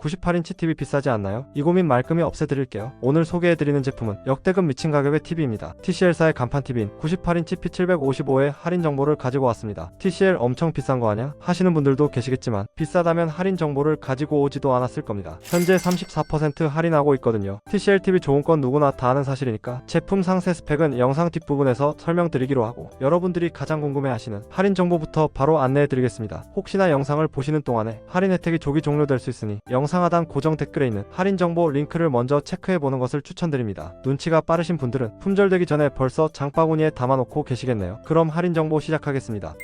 98인치 TV 비싸지 않나요? 이 고민 말끔히 없애드릴게요. 오늘 소개해드리는 제품은 역대급 미친 가격의 TV입니다. TCL사의 간판 TV인 98인치 P755의 할인 정보를 가지고 왔습니다. TCL 엄청 비싼 거 아냐? 하시는 분들도 계시겠지만 비싸다면 할인 정보를 가지고 오지도 않았을 겁니다. 현재 34% 할인하고 있거든요. TCL TV 좋은 건 누구나 다 아는 사실이니까 제품 상세 스펙은 영상 뒷부분에서 설명드리기로 하고 여러분들이 가장 궁금해하시는 할인 정보부터 바로 안내해드리겠습니다. 혹시나 영상을 보시는 동안에 할인 혜택이 조기 종료될 수 있으니 영상 하단 고정 댓글에 있는 할인 정보 링크를 먼저 체크해보는 것을 추천드립니다. 눈치가 빠르신 분들은 품절되기 전에 벌써 장바구니에 담아놓고 계시겠네요. 그럼 할인 정보 시작하겠습니다.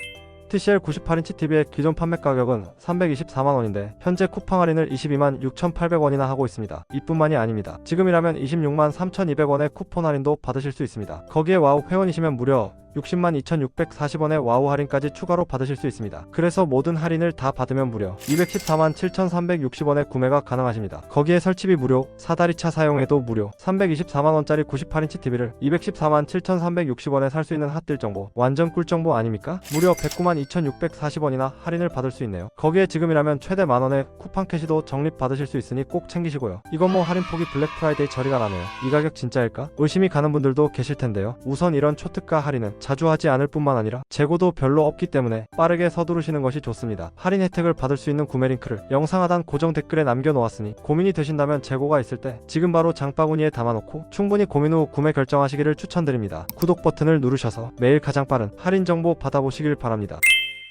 TCL 98인치 TV의 기존 판매 가격은 324만원인데 현재 쿠팡 할인을 22만 6,800원이나 하고 있습니다. 이뿐만이 아닙니다. 지금이라면 26만 3,200원의 쿠폰 할인도 받으실 수 있습니다. 거기에 와우 회원이시면 무려 60만 2,640원의 와우 할인까지 추가로 받으실 수 있습니다. 그래서 모든 할인을 다 받으면 무려 214만 7,360원의 구매가 가능하십니다. 거기에 설치비 무료, 사다리차 사용해도 무료, 324만원짜리 98인치 TV를 214만 7,360원에 살 수 있는 핫딜 정보, 완전 꿀 정보 아닙니까? 무려 109만 2,640원이나 할인을 받을 수 있네요. 거기에 지금이라면 최대 만원의 쿠팡 캐시도 적립 받으실 수 있으니 꼭 챙기시고요. 이건 뭐 할인 폭이 블랙 프라이데이 처리가 나네요. 이 가격 진짜일까? 의심이 가는 분들도 계실 텐데요. 우선 이런 초특가 할인은 자주 하지 않을 뿐만 아니라 재고도 별로 없기 때문에 빠르게 서두르시는 것이 좋습니다. 할인 혜택을 받을 수 있는 구매 링크를 영상 하단 고정 댓글에 남겨놓았으니 고민이 되신다면 재고가 있을 때 지금 바로 장바구니에 담아놓고 충분히 고민 후 구매 결정하시기를 추천드립니다. 구독 버튼을 누르셔서 매일 가장 빠른 할인 정보 받아보시길 바랍니다.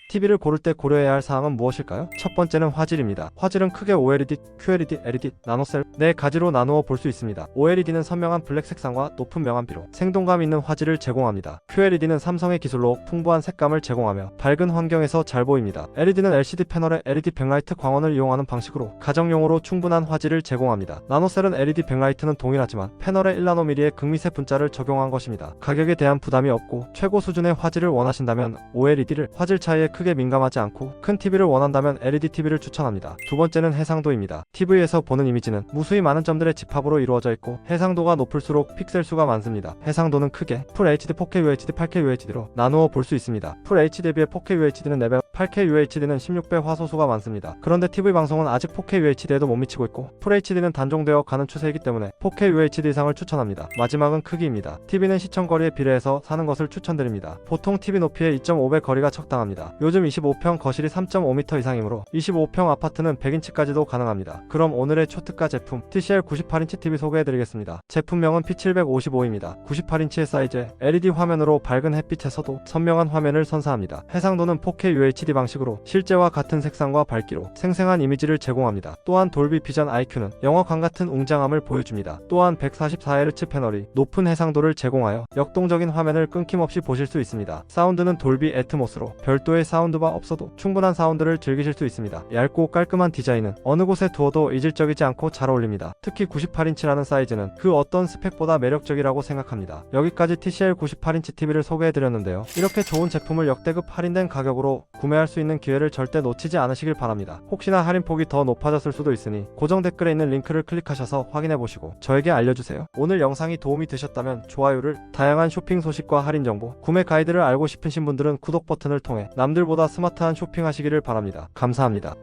TV를 고를 때 고려해야 할 사항은 무엇일까요? 첫 번째는 화질입니다. 화질은 크게 OLED, QLED, LED, 나노셀 네 가지로 나누어 볼 수 있습니다. OLED는 선명한 블랙 색상과 높은 명암비로 생동감 있는 화질을 제공합니다. QLED는 삼성의 기술로 풍부한 색감을 제공하며 밝은 환경에서 잘 보입니다. LED는 LCD 패널에 LED 백라이트 광원을 이용하는 방식으로 가정용으로 충분한 화질을 제공합니다. 나노셀은 LED 백라이트는 동일하지만 패널에 1나노미리의 극미세 분자를 적용한 것입니다. 가격에 대한 부담이 없고 최고 수준의 화질을 원하신다면 OLED를 화질 차이에 크게 민감하지 않고 큰 TV를 원한다면 LED TV를 추천합니다. 두 번째는 해상도입니다. TV에서 보는 이미지는 무수히 많은 점들의 집합으로 이루어져 있고 해상도가 높을수록 픽셀 수가 많습니다. 해상도는 크게 풀 HD, 4K UHD, 8K UHD로 나누어 볼 수 있습니다. 풀 HD 대비해 4K UHD는 4배, 8K UHD는 16배 화소수가 많습니다. 그런데 TV 방송은 아직 4K UHD에도 못 미치고 있고 풀 HD는 단종되어 가는 추세이기 때문에 4K UHD 이상을 추천합니다. 마지막은 크기입니다. TV는 시청 거리에 비례해서 사는 것을 추천드립니다. 보통 TV 높이의 2.5배 거리가 적당합니다. 요즘 25평 거실이 3.5m 이상이므로 25평 아파트는 100인치까지도 가능합니다. 그럼 오늘의 초특가 제품 TCL 98인치 TV 소개해드리겠습니다. 제품명은 P755입니다. 98인치의 사이즈에 LED 화면으로 밝은 햇빛에서도 선명한 화면을 선사합니다. 해상도는 4K UHD 방식으로 실제와 같은 색상과 밝기로 생생한 이미지를 제공합니다. 또한 돌비 비전 IQ는 영화관 같은 웅장함을 보여줍니다. 또한 144Hz 패널이 높은 해상도를 제공하여 역동적인 화면을 끊김없이 보실 수 있습니다. 사운드는 돌비 애트모스로 별도의 사운드바 없어도 충분한 사운드를 즐기실 수 있습니다. 얇고 깔끔한 디자인은 어느 곳에 두어도 이질적이지 않고 잘 어울립니다. 특히 98인치라는 사이즈는 그 어떤 스펙보다 매력적이라고 생각합니다. 여기까지 TCL 98인치 TV를 소개해드렸는데요. 이렇게 좋은 제품을 역대급 할인된 가격으로 구매할 수 있는 기회를 절대 놓치지 않으시길 바랍니다. 혹시나 할인폭이 더 높아졌을 수도 있으니 고정 댓글에 있는 링크를 클릭하셔서 확인해보시고 저에게 알려주세요. 오늘 영상이 도움이 되셨다면 좋아요를 다양한 쇼핑 소식과 할인 정보, 구매 가이드를 알고 싶으신 분들은 구독 버튼을 통해 남들보다 스마트한 쇼핑하시기를 바랍니다. 감사합니다.